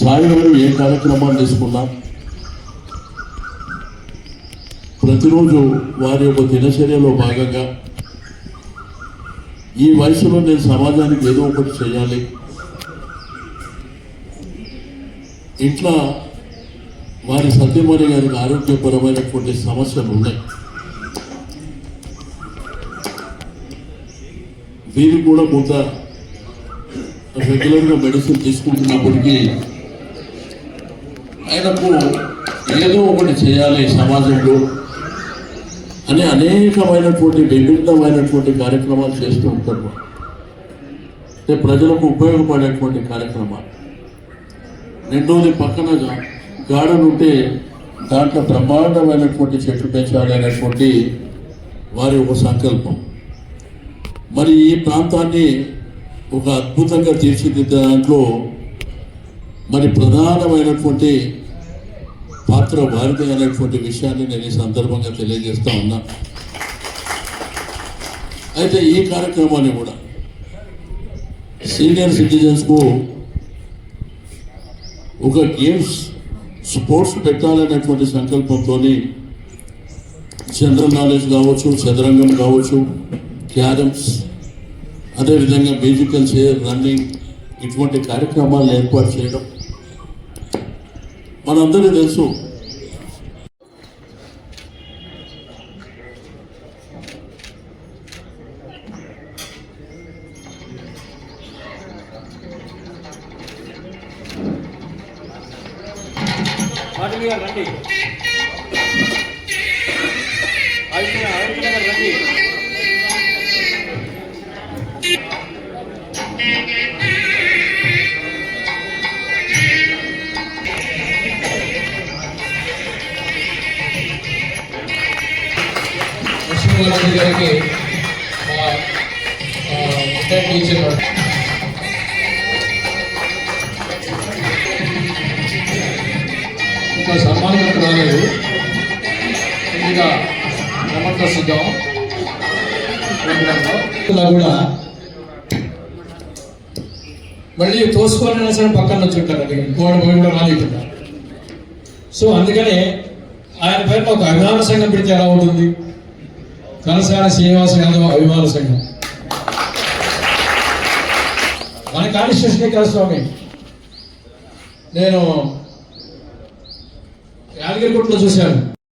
సాయంత్రం ఏ కార్యక్రమాలు తీసుకున్నాం ప్రతిరోజు వారి యొక్క దినచర్యలో భాగంగా ఈ వయసులో నేను సమాజానికి ఏదో ఒకటి చేయాలి. ఇట్లా వారి సత్యమణి గారికి ఆరోగ్యపరమైనటువంటి సమస్యలు ఉన్నాయి. వీరు కూడా కొంత రెగ్యులర్గా మెడిసిన్ తీసుకుంటున్నప్పటికీ ఆయనకు ఏదో ఒకటి చేయాలి సమాజంలో అని అనేకమైనటువంటి విభిన్నమైనటువంటి కార్యక్రమాలు చేస్తూ ఉంటారు. అంటే ప్రజలకు ఉపయోగపడేటువంటి కార్యక్రమాలు. రెండోది పక్కన గార్డెన్ ఉంటే దాంట్లో బ్రహ్మాండమైనటువంటి చెట్లు పెంచాలి అనేటువంటి వారి ఒక సంకల్పం. మరి ఈ ప్రాంతాన్ని ఒక అద్భుతంగా తీర్చిదిద్దే దాంట్లో మరి ప్రధానమైనటువంటి పాత్ర వారిది అనేటువంటి విషయాన్ని నేను ఈ సందర్భంగా తెలియజేస్తా ఉన్నా. అయితే ఈ కార్యక్రమాన్ని కూడా సీనియర్ సిటిజన్స్కు ఒక గేమ్స్ స్పోర్ట్స్ పెట్టాలనేటువంటి సంకల్పంతో జనరల్ నాలెడ్జ్ కావచ్చు చదరంగం కావచ్చు క్యారమ్స్ అదేవిధంగా మ్యూజికల్ చైర్ రన్నింగ్ ఇటువంటి కార్యక్రమాలను ఏర్పాటు చేయడం మనందరికీ తెలుసు. రండి రండి. ఆదిత్య గారికి టీచర్ ఇంకా సన్మానం రాలేదు ఇంకా సిద్ధం కూడా మళ్ళీ తోసుకోవాలన్నా సరే పక్కన వచ్చి ఉంటారు గోడ పోయి కూడా సో అందుకనే ఆయన పేరున ఒక అభిమాన సంఘం పెడితే ఎలా ఉంటుంది కలసాల శ్రీనివాస యాదవ్ అభిమాన సంఘం. మన కాన్స్టిట్యూషన్ స్వామి? నేను యాదగిరిగుట్లో చూశాను.